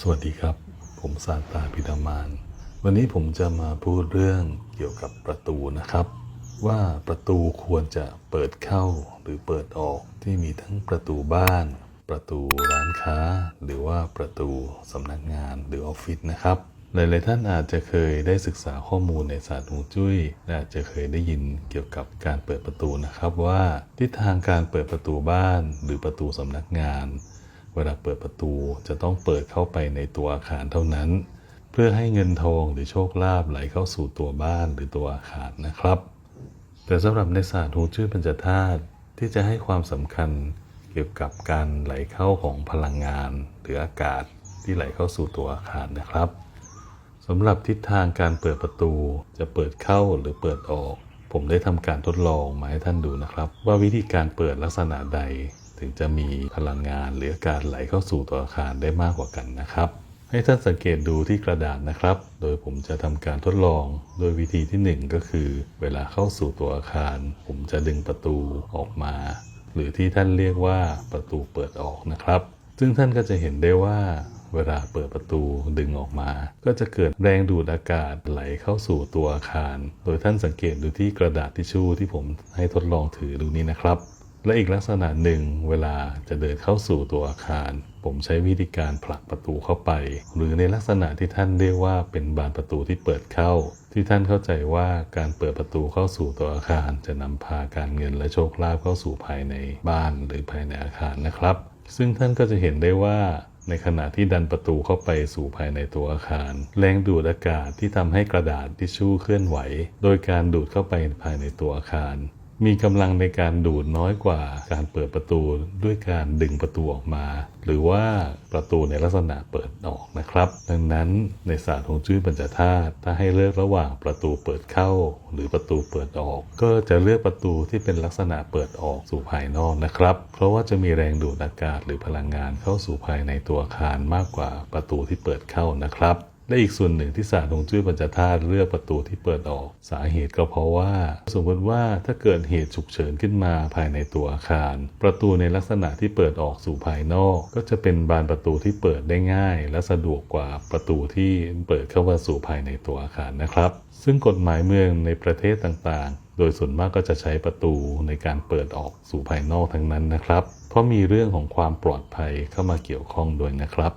สวัสดีครับ ผมซาตาพิธามาน วันนี้ผมจะมาพูดเรื่องเกี่ยวกับประตูนะครับ ว่าประตูควรจะเปิดเข้าหรือเปิดออกที่มีทั้งประตูบ้าน ประตูร้านค้า หรือว่าประตูสำนักงานหรือออฟฟิศนะครับหลายๆท่านอาจจะเคยได้ศึกษาข้อมูลในศาสตร์ฮวงจุ้ยและอาจจะเคยได้ยินเกี่ยวกับการเปิดประตูนะครับว่า ทิศทางการเปิดประตูบ้านหรือประตูสำนักงาน เวลาเปิดประตูจะต้องเปิดเข้าไปในตัวอาคารเท่านั้น เพื่อให้เงินทองหรือโชคลาภไหลเข้าสู่ตัวบ้านหรือตัวอาคารนะครับ แต่สำหรับในศาสตร์ฮวงจุ้ยปัญจธาตุที่จะให้ความสำคัญเกี่ยวกับการไหลเข้าของพลังงานหรืออากาศที่ไหลเข้าสู่ตัวอาคารนะครับสำหรับทิศทางการเปิดประตูจะเปิดเข้าหรือเปิดออก ผมได้ทำการทดลองมาให้ท่านดูนะครับ ว่าวิธีการเปิดลักษณะใด ถึงจะมีพลังงานหรือกาศไหลเข้าสู่ตัวอาคารได้มากกว่ากันนะครับ ให้ท่านสังเกตดูที่กระดาษนะครับ โดยผมจะทำการทดลอง โดยวิธีที่หนึ่งก็คือ เวลาเข้าสู่ตัวอาคาร ผมจะดึงประตูออกมา หรือที่ท่านเรียกว่าประตูเปิดออกนะครับ ซึ่งท่านก็จะเห็นได้ว่าเวลาเปิดประตูดึงออกมา ก็จะเกิดแรงดูดอากาศไหลเข้าสู่ตัวอาคาร โดยท่านสังเกตดูที่กระดาษทิชชู่ที่ผมให้ทดลองถือดูนี้นะครับ และอีกลักษณะหนึ่งเวลาจะเดินเข้าสู่ตัวอาคาร ผมใช้วิธีการผลักประตูเข้าไป หรือในลักษณะที่ท่านเรียกว่าเป็นบานประตูที่เปิดเข้า ที่ท่านเข้าใจว่าการเปิดประตูเข้าสู่ตัวอาคาร จะนำพาการเงินและโชคลาภเข้าสู่ภายในบ้านหรือภายในอาคารนะครับ ซึ่งท่านก็จะเห็นได้ว่าในขณะที่ดันประตูเข้าไปสู่ภายในตัวอาคาร แรงดูดอากาศที่ทำให้กระดาษทิชชู่เคลื่อนไหว โดยการดูดเข้าไปภายในตัวอาคาร มีกำลังในการดูดน้อยกว่าการเปิดประตูด้วยการดึงประตูออกมา หรือว่าประตูในลักษณะเปิดออกนะครับ ดังนั้นในศาสตร์ของจุ้ยปัญจธาตุถ้าให้เลือกระหว่างประตูเปิดเข้า หรือประตูเปิดออก ก็จะเลือกประตูที่เป็นลักษณะเปิดออกสู่ภายนอกนะครับ เพราะว่าจะมีแรงดูดอากาศหรือพลังงานเข้าสู่ภายในตัวอาคารมากกว่าประตูที่เปิดเข้านะครับ และอีกส่วนหนึ่งที่ศาสตร์ฮวงจุ้ยปัญจธาตุเลือกประตูที่เปิดออกสาเหตุก็เพราะว่า สมมติว่าถ้าเกิดเหตุฉุกเฉินขึ้นมาภายในตัวอาคาร ประตูในลักษณะที่เปิดออกสู่ภายนอก ก็จะเป็นบานประตูที่เปิดได้ง่าย และสะดวกกว่าประตูที่เปิดเข้ามาสู่ภายในตัวอาคารนะครับ ซึ่งกฎหมายเมืองในประเทศต่างๆ โดยส่วนมากก็จะใช้ประตูในการเปิดออกสู่ภายนอกทั้งนั้นนะครับ เพราะมีเรื่องของความปลอดภัยเข้ามาเกี่ยวข้องด้วยนะครับ